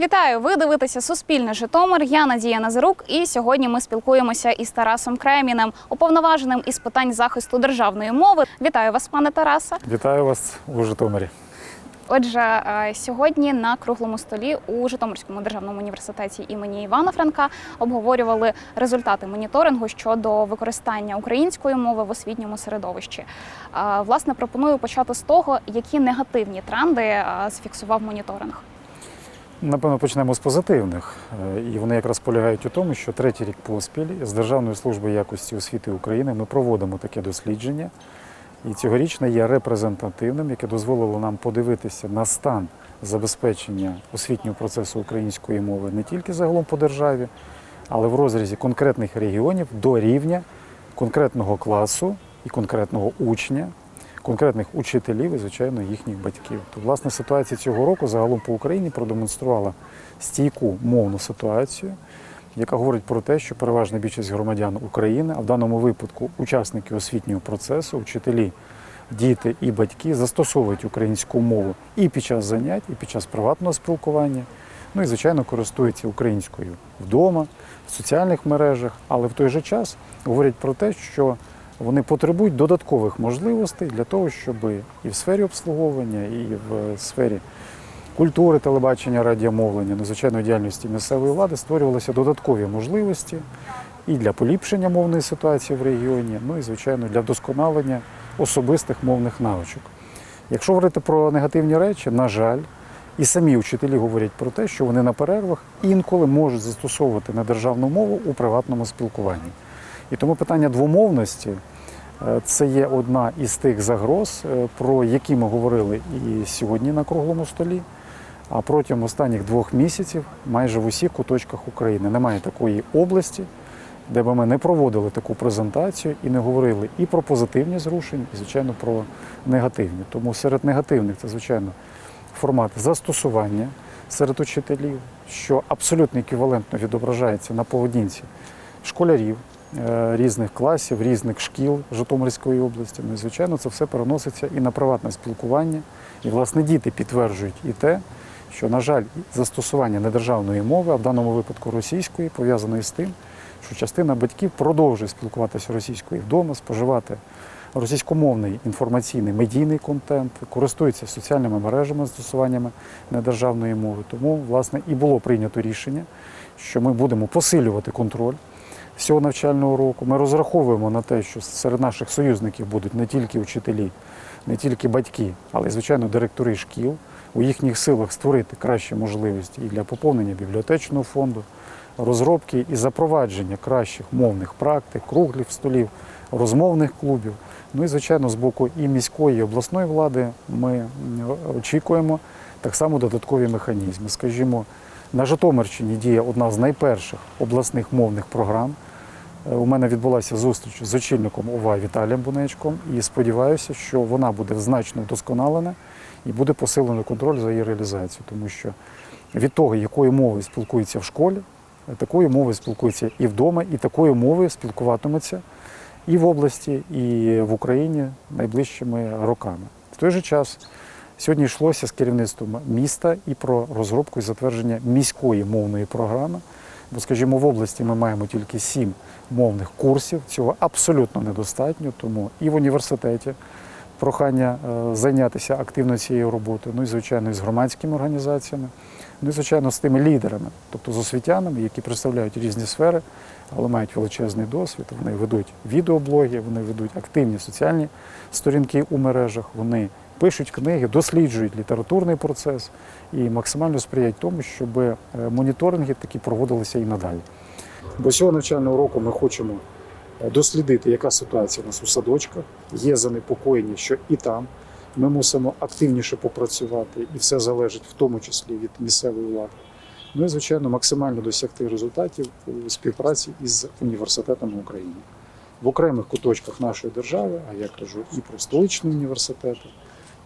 Вітаю! Ви дивитеся Суспільне Житомир. Я Надія Назарук. І сьогодні ми спілкуємося із Тарасом Кремінем, уповноваженим із питань захисту державної мови. Вітаю вас, пане Тарасе. Вітаю вас у Житомирі. Отже, е, сьогодні на круглому столі у Житомирському державному університеті імені Івана Франка обговорювали результати моніторингу щодо використання української мови в освітньому середовищі. Е, Власне, пропоную почати з того, які негативні тренди е, зафіксував моніторинг. Напевно, почнемо з позитивних. Е, І вони якраз полягають у тому, що третій рік поспіль з Державної служби якості освіти України ми проводимо таке дослідження. І цьогорічне є репрезентативним, яке дозволило нам подивитися на стан забезпечення освітнього процесу української мови не тільки загалом по державі, але в розрізі конкретних регіонів до рівня конкретного класу і конкретного учня, конкретних учителів і, звичайно, їхніх батьків. То, власне, ситуація цього року загалом по Україні продемонструвала стійку мовну ситуацію, яка говорить про те, що переважна більшість громадян України, а в даному випадку учасники освітнього процесу, учителі, діти і батьки застосовують українську мову і під час занять, і під час приватного спілкування. Ну і, звичайно, користуються українською вдома, в соціальних мережах, але в той же час говорять про те, що вони потребують додаткових можливостей для того, щоб і в сфері обслуговування, і в сфері культури, телебачення, радіомовлення, надзвичайної діяльності місцевої влади створювалися додаткові можливості і для поліпшення мовної ситуації в регіоні, ну і звичайно для вдосконалення особистих мовних навичок. Якщо говорити про негативні речі, на жаль, і самі вчителі говорять про те, що вони на перервах інколи можуть застосовувати недержавну мову у приватному спілкуванні. І тому питання двомовності е, це є одна із тих загроз, е, про які ми говорили і сьогодні на круглому столі. А протягом останніх двох місяців майже в усіх куточках України немає такої області, де би ми не проводили таку презентацію і не говорили і про позитивні зрушення, і, звичайно, про негативні. Тому серед негативних це, звичайно, формат застосування серед учителів, що абсолютно еквівалентно відображається на поведінці школярів різних класів, різних шкіл Житомирської області. Ну і звичайно, це все переноситься і на приватне спілкування. І, власне, діти підтверджують і те, що, на жаль, застосування недержавної мови, а в даному випадку російської, пов'язаної з тим, що частина батьків продовжує спілкуватися російською вдома, споживати російськомовний інформаційний медійний контент, користуються соціальними мережами застосуваннями недержавної мови. Тому, власне, і було прийнято рішення, що ми будемо посилювати контроль всього навчального року. Ми розраховуємо на те, що серед наших союзників будуть не тільки вчителі, не тільки батьки, але й, звичайно, директори шкіл. У їхніх силах створити кращі можливості і для поповнення бібліотечного фонду, розробки і запровадження кращих мовних практик, круглих столів, розмовних клубів. Ну і, звичайно, з боку і міської, і обласної влади ми очікуємо так само додаткові механізми. Скажімо, на Житомирщині діє одна з найперших обласних мовних програм. У мене відбулася зустріч з очільником ОВА Віталієм Бунечком, і сподіваюся, що вона буде значно вдосконалена і буде посилено контроль за її реалізацію, тому що від того, якою мовою спілкуються в школі, такою мовою спілкуються і вдома, і такою мовою спілкуватимуться і в області, і в Україні найближчими роками. В той же час сьогодні йшлося з керівництвом міста і про розробку і затвердження міської мовної програми. Бо, скажімо, в області ми маємо тільки сім мовних курсів. Цього абсолютно недостатньо, тому і в університеті прохання е, зайнятися активно цією роботою, ну і звичайно і з громадськими організаціями, ну і звичайно з тими лідерами, тобто з освітянами, які представляють різні сфери, але мають величезний досвід. Вони ведуть відеоблоги, вони ведуть активні соціальні сторінки у мережах, вони пишуть книги, досліджують літературний процес і максимально сприяють тому, щоб е, моніторинги такі проводилися і надалі. Бо цього навчального року ми хочемо е, дослідити, яка ситуація у нас у садочках. Є занепокоєння, що і там ми мусимо активніше попрацювати, і все залежить в тому числі від місцевої влади. Ну і звичайно, максимально досягти результатів у співпраці із університетами України в окремих куточках нашої держави. А я кажу і про столичні університети,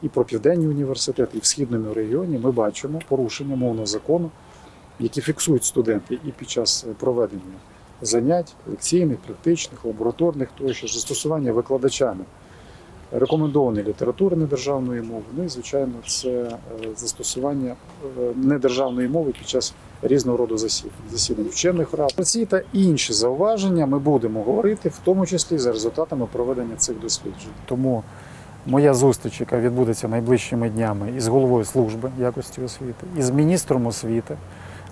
і про південні університети, і в східному регіоні. Ми бачимо порушення мовного закону, які фіксують студенти і під час проведення занять лекційних, практичних, лабораторних, тощо застосування викладачами рекомендованої літератури недержавної мови. Ну і звичайно, це е, застосування е, недержавної мови під час різного роду засідань, засідань вчених рад. Про ці та інші зауваження ми будемо говорити, в тому числі за результатами проведення цих досліджень. Тому моя зустріч, яка відбудеться найближчими днями із головою служби якості освіти, із міністром освіти,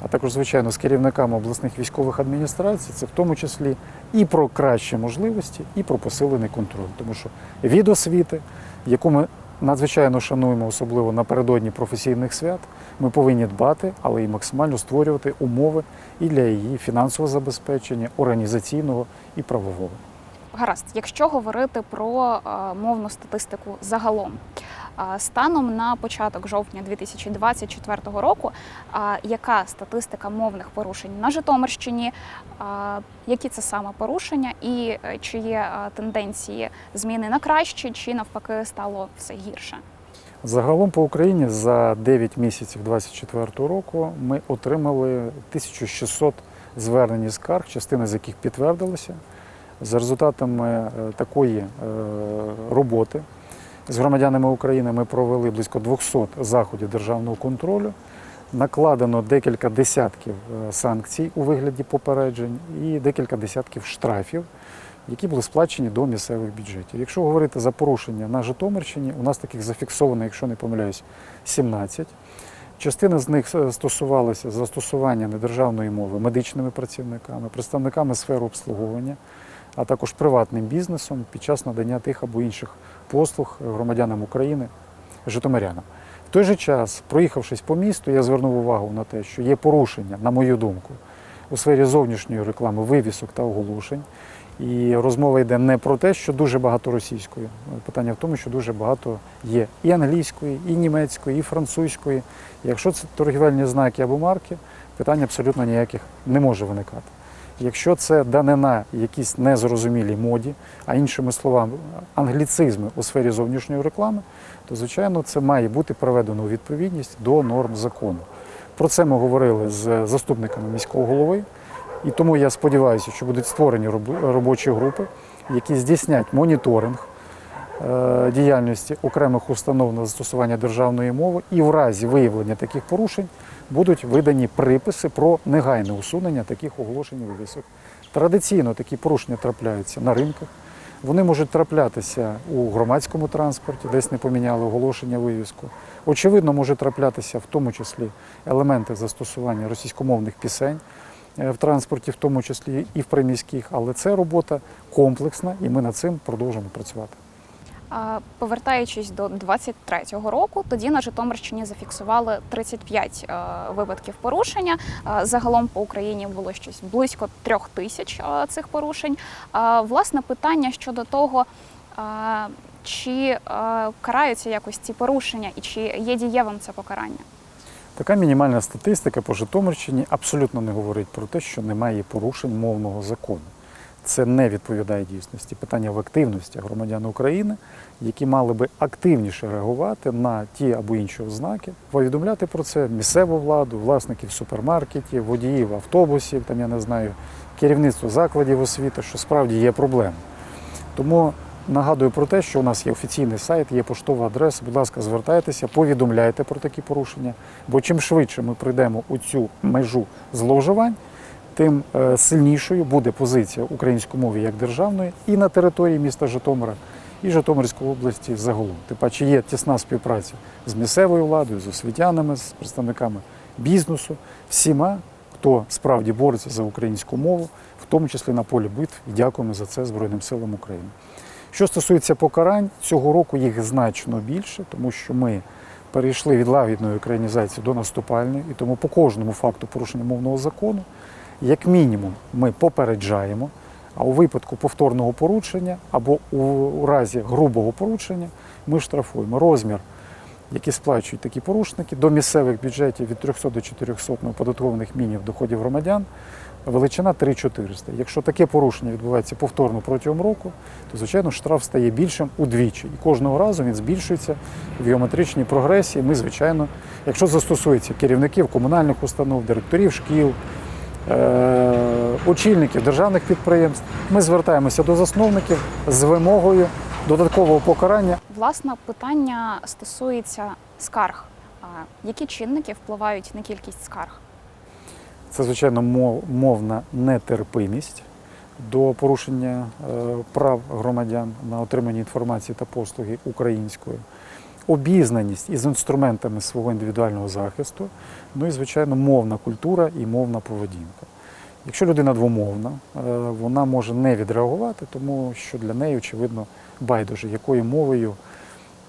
а також, звичайно, з керівниками обласних військових адміністрацій, це в тому числі і про кращі можливості, і про посилений контроль. Тому що від освіти, яку ми надзвичайно шануємо, особливо напередодні професійних свят, ми повинні дбати, але і максимально створювати умови і для її фінансового забезпечення, організаційного і правового. Гаразд, якщо говорити про е, мовну статистику загалом, е, станом на початок жовтня 2024 року, е, яка статистика мовних порушень на Житомирщині, які це саме порушення, і чи є тенденції зміни на краще, чи навпаки стало все гірше? Загалом по Україні за 9 місяців 2024 року ми отримали 1600 звернень і скарг, частина з яких підтвердилася. За результатами е, такої е, роботи з громадянами України ми провели близько 200 заходів державного контролю. Накладено декілька десятків е, санкцій у вигляді попереджень і декілька десятків штрафів, які були сплачені до місцевих бюджетів. Якщо говорити за порушення на Житомирщині, у нас таких зафіксовано, якщо не помиляюсь, 17. Частина з них стосувалася застосування недержавної мови медичними працівниками, представниками сфери обслуговування, а також приватним бізнесом під час надання тих або інших послуг громадянам України, житомирянам. В той же час, проїхавшись по місту, я звернув увагу на те, що є порушення, на мою думку, у сфері зовнішньої реклами, вивісок та оголошень. І розмова йде не про те, що дуже багато російської. Питання в тому, що дуже багато є і англійської, і німецької, і французької. Якщо це торгівельні знаки або марки, питань абсолютно ніяких не може виникати. Якщо це данина якісь незрозумілі моді, а іншими словами, англіцизми у сфері зовнішньої реклами, то звичайно це має бути приведено у відповідність до норм закону. Про це ми говорили з заступниками міського голови. І тому я сподіваюся, що будуть створені робочі групи, які здійснять моніторинг е, діяльності окремих установ на застосування державної мови, і в разі виявлення таких порушень будуть видані приписи про негайне усунення таких оголошень вивісок. Традиційно такі порушення трапляються на ринках. Вони можуть траплятися у громадському транспорті, десь не поміняли оголошення вивіску. Очевидно, може траплятися в тому числі елементи застосування російськомовних пісень е, в транспорті, в тому числі і в приміських, але це робота комплексна, і ми над цим продовжимо працювати. Повертаючись до 23-го року, тоді на Житомирщині зафіксували 35 е, випадків порушення. Загалом по Україні було щось близько трьох тисяч е, цих порушень. Власне, питання щодо того, е, чи караються якось ці порушення, і чи є дієвим це покарання? Така мінімальна статистика по Житомирщині абсолютно не говорить про те, що немає порушень мовного закону. Це не відповідає дійсності. Питання в активності громадян України, які мали би активніше реагувати на ті або інші ознаки, повідомляти про це місцеву владу, власників супермаркетів, водіїв автобусів, там я не знаю, керівництво закладів освіти, що справді є проблема. Тому нагадую про те, що у нас є офіційний сайт, є поштова адреса. Будь ласка, звертайтеся, повідомляйте про такі порушення. Бо чим швидше ми прийдемо у цю межу зловживань, тим е, сильнішою буде позиція української мови як державної і на території міста Житомира, і Житомирської області загалом. Тим паче є тісна співпраця з місцевою владою, з освітянами, з представниками бізнесу, всіма, хто справді бореться за українську мову, в тому числі на полі битв. І дякуємо за це Збройним силам України. Що стосується покарань, цього року їх значно більше, тому що ми перейшли від лагідної українізації до наступальної, і тому по кожному факту порушення мовного закону, як мінімум, ми попереджаємо, а у випадку повторного порушення або у, разі грубого порушення ми штрафуємо розмір, який сплачують такі порушники до місцевих бюджетів від 300 до 400 неоподаткованих мінімів доходів громадян. Величина 3400. Якщо таке порушення відбувається повторно протягом року, то звичайно штраф стає більшим удвічі. І кожного разу він збільшується в геометричній прогресії. Ми, звичайно, якщо застосується керівників комунальних установ, директорів шкіл, очільників державних підприємств, ми звертаємося до засновників з вимогою додаткового покарання. Власне, питання стосується скарг. Які чинники впливають на кількість скарг? Це, звичайно, мов- мовна нетерпимість до порушення е, прав громадян на отримання інформації та послуги українською, обізнаність із інструментами свого індивідуального захисту, ну і, звичайно, мовна культура і мовна поведінка. Якщо людина двомовна, е, вона може не відреагувати, тому що для неї, очевидно, байдуже, якою мовою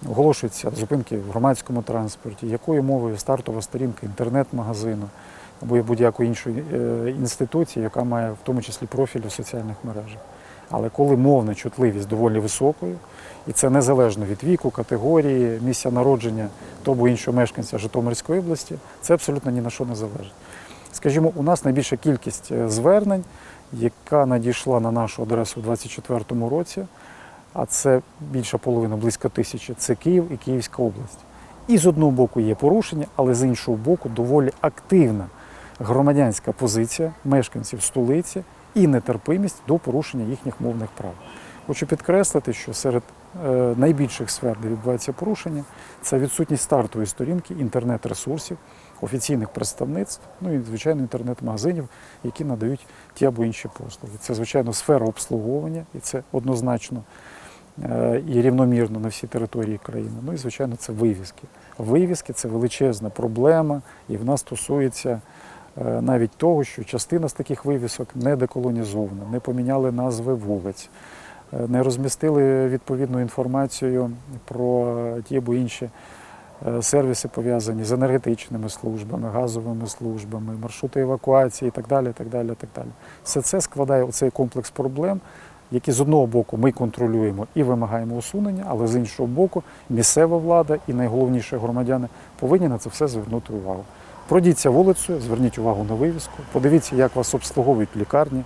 оголошуються зупинки в громадському транспорті, якою мовою стартова сторінка інтернет-магазину або будь-якої іншої е, інституції, яка має в тому числі профіль у соціальних мережах. Але коли мовна чутливість доволі високою, і це незалежно від віку, категорії, місця народження того іншого мешканця Житомирської області, це абсолютно ні на що не залежить. Скажімо, у нас найбільша кількість е, звернень, яка надійшла на нашу адресу у 2024 році, а це більша половина, близько тисячі, це Київ і Київська область. І з одного боку є порушення, але з іншого боку доволі активна громадянська позиція мешканців столиці і нетерпимість до порушення їхніх мовних прав. Хочу підкреслити, що серед е, найбільших сфер, де відбувається порушення, це відсутність стартової сторінки інтернет-ресурсів, офіційних представництв, ну і звичайно інтернет-магазинів, які надають ті або інші послуги. Це звичайно сфера обслуговування, і це однозначно е, і рівномірно на всій території країни. Ну і звичайно, це вивіски. Вивіски це величезна проблема, і вона стосується навіть того, що частина з таких вивісок не деколонізована, не поміняли назви вулиць, е, не розмістили відповідну інформацію про ті або інші е, сервіси, пов'язані з енергетичними службами, газовими службами, маршрути евакуації і так далі. так далі, так далі. Все це складає оцей комплекс проблем, які з одного боку ми контролюємо і вимагаємо усунення, але з іншого боку, місцева влада і найголовніше громадяни повинні на це все звернути увагу. Пройдіться вулицею, зверніть увагу на вивіску, подивіться, як вас обслуговують лікарні,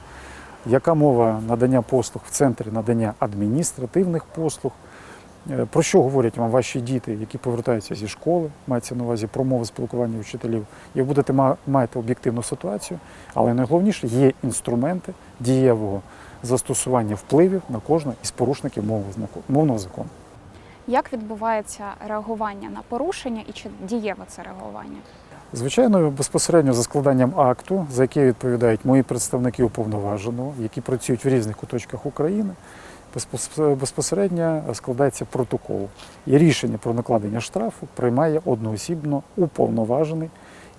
яка мова надання послуг в центрі надання адміністративних послуг. Е, Про що говорять вам ваші діти, які повертаються зі школи, мається на увазі про мови спілкування вчителів, і ви будете ма- маєте об'єктивну ситуацію, але найголовніше є інструменти дієвого застосування впливів на кожного із порушників мовного закону. Як відбувається реагування на порушення і чи дієве це реагування? Звичайно, безпосередньо за складанням акту, за який відповідають мої представники уповноваженого, які працюють в різних куточках України, безпосередньо складається протокол. І рішення про накладення штрафу приймає одноосібно уповноважений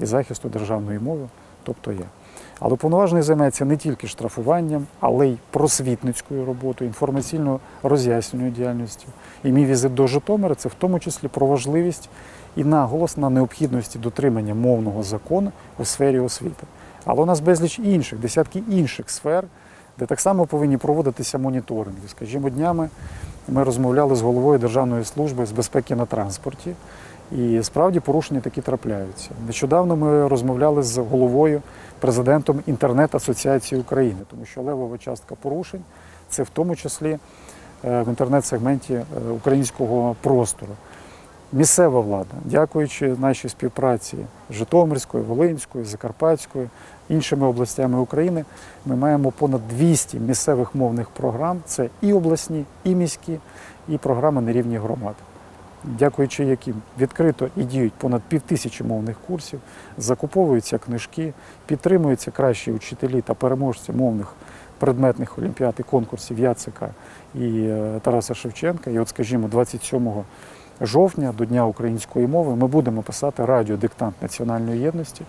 із захисту державної мови, тобто я. Але уповноважений займається не тільки штрафуванням, але й просвітницькою роботою, інформаційно роз'яснювальною діяльністю. І мій візит до Житомира це в тому числі про важливість і наголос на необхідності дотримання мовного закону у сфері освіти. Але у нас безліч інших, десятки інших сфер, де так само повинні проводитися моніторинги. Скажімо, днями ми розмовляли з головою Державної служби з безпеки на транспорті, і справді порушення такі трапляються. Нещодавно ми розмовляли з головою, президентом інтернет-асоціації України, тому що левова частка порушень це в тому числі е, в інтернет-сегменті е, українського простору. Місцева влада, дякуючи нашій співпраці з Житомирською, Волинською, Закарпатською, іншими областями України, ми маємо понад 200 місцевих мовних програм. Це і обласні, і міські, і програми на рівні громад. Дякуючи яким відкрито і діють понад півтисячі мовних курсів, закуповуються книжки, підтримуються кращі учителі та переможці мовних предметних олімпіад і конкурсів Яцика і е, Тараса Шевченка. І от, скажімо, 27 жовтня до Дня української мови ми будемо писати радіодиктант національної єдності.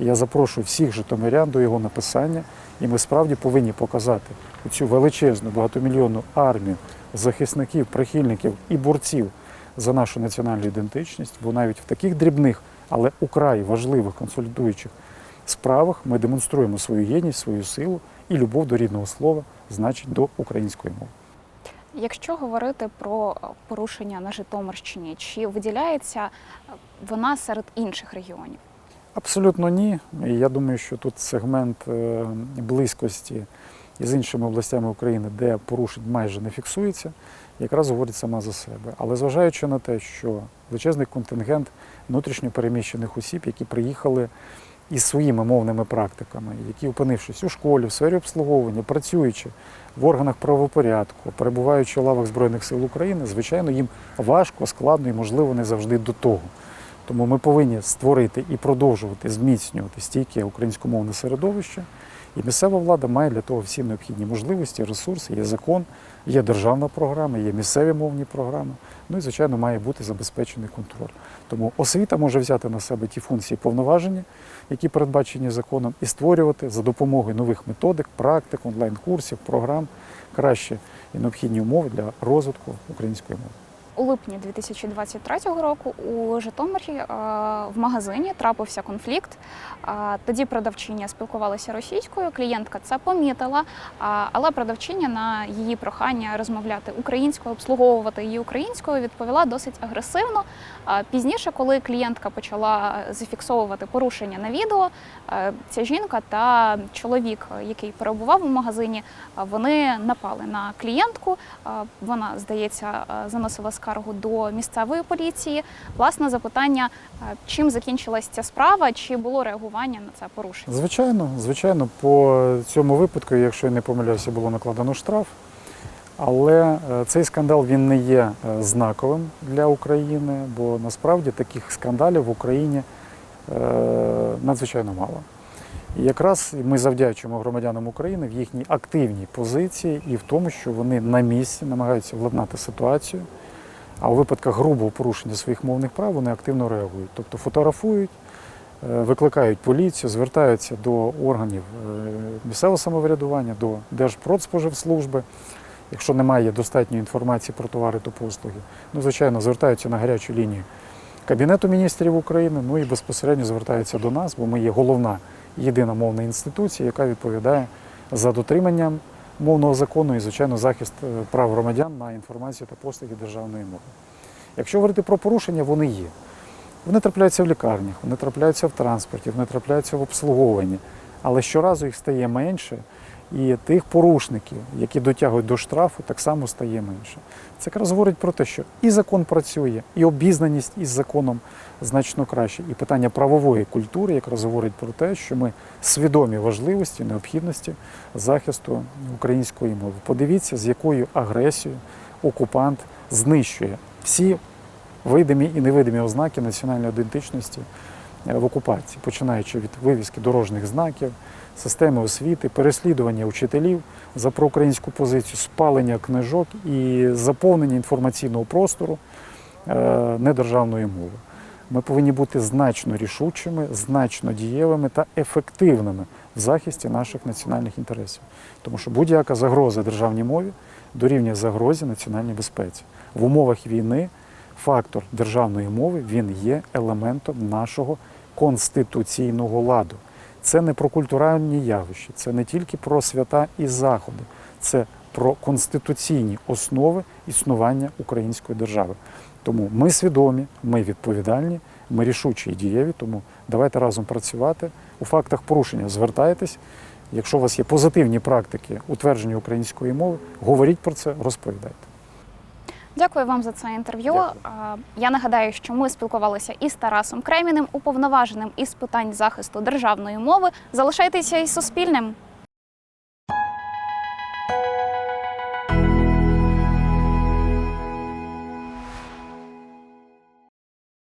І я запрошую всіх житомирян до його написання, і ми справді повинні показати цю величезну багатомільйонну армію захисників, прихильників і борців за нашу національну ідентичність, бо навіть в таких дрібних, але украй важливих консолідуючих справах ми демонструємо свою єдність, свою силу і любов до рідного слова, значить до української мови. Якщо говорити про порушення на Житомирщині, чи виділяється вона серед інших регіонів? Абсолютно ні. Я думаю, що тут сегмент е, близькості із іншими областями України, де порушень майже не фіксується, якраз говорить сама за себе. Але зважаючи на те, що величезний контингент внутрішньо переміщених осіб, які приїхали із своїми мовними практиками, які, опинившись у школі, в сфері обслуговування, працюючи в органах правопорядку, перебуваючи у лавах Збройних сил України, звичайно, їм важко, складно і, можливо, не завжди до того. Тому ми повинні створити і продовжувати зміцнювати стійке українськомовне середовище. І місцева влада має для того всі необхідні можливості, ресурси, є закон, є державна програма, є місцеві мовні програми. Ну і, звичайно, має бути забезпечений контроль. Тому освіта може взяти на себе ті функції повноваження, які передбачені законом, і створювати за допомогою нових методик, практик, онлайн-курсів, програм кращі і необхідні умови для розвитку української мови. У липні 2023 року у Житомирі е, в магазині трапився конфлікт. Е, Тоді продавчиня спілкувалася російською, клієнтка це помітила, е, але продавчиня на її прохання розмовляти українською, обслуговувати її українською, відповіла досить агресивно. Пізніше, коли клієнтка почала зафіксовувати порушення на відео, ця жінка та чоловік, який перебував у магазині, вони напали на клієнтку. Вона, здається, заносила скаргу до місцевої поліції. Власне, запитання, е, чим закінчилась ця справа, чи було реагування на це порушення? Звичайно, звичайно, по цьому випадку, якщо я не помиляюся, було накладено штраф. Але е, цей скандал він не є е, знаковим для України, бо насправді таких скандалів в Україні надзвичайно мало. І якраз ми завдячуємо громадянам України в їхній активній позиції і в тому, що вони на місці намагаються владнати ситуацію. А у випадках грубого порушення своїх мовних прав вони активно реагують, тобто фотографують, е, викликають поліцію, звертаються до органів е, місцевого самоврядування, до Держпродспоживслужби. Якщо немає достатньої інформації про товари та послуги, ну, звичайно, звертаються на гарячу лінію Кабінету міністрів України, ну і безпосередньо звертаються до нас, бо ми є головна єдина мовна інституція, яка відповідає за дотриманням мовного закону і, звичайно, захист е, прав громадян на інформацію та послуги державної мови. Якщо говорити про порушення, вони є. Вони трапляються в лікарнях, вони трапляються в транспорті, вони трапляються в обслуговуванні. Але щоразу їх стає менше, і тих порушників, які дотягують до штрафу, так само стає менше. Це якраз говорить про те, що і закон працює, і обізнаність із законом значно краще. І питання правової культури якраз говорить про те, що ми свідомі важливості, необхідності захисту української мови. Подивіться, з якою агресією окупант знищує всі видимі і невидимі ознаки національної ідентичності е, в окупації, починаючи від вивіски дорожніх знаків, системи освіти, переслідування учителів за проукраїнську позицію, спалення книжок і заповнення інформаційного простору е, недержавною мовою. Ми повинні бути значно рішучими, значно дієвими та ефективними в захисті наших національних інтересів. Тому що будь-яка загроза державній мові дорівнює загрозі національній безпеці. В умовах війни фактор державної мови він є елементом нашого конституційного ладу. Це не про культуральні явища, це не тільки про свята і заходи, це про конституційні основи існування української держави. Тому ми свідомі, ми відповідальні, ми рішучі і дієві. Тому давайте разом працювати. У фактах порушення звертайтесь. Якщо у вас є позитивні практики утвердження української мови, говоріть про це, розповідайте. Дякую вам за це інтерв'ю. Дякую. Я нагадаю, що ми спілкувалися із Тарасом Креміним, уповноваженим із питань захисту державної мови. Залишайтеся із Суспільним.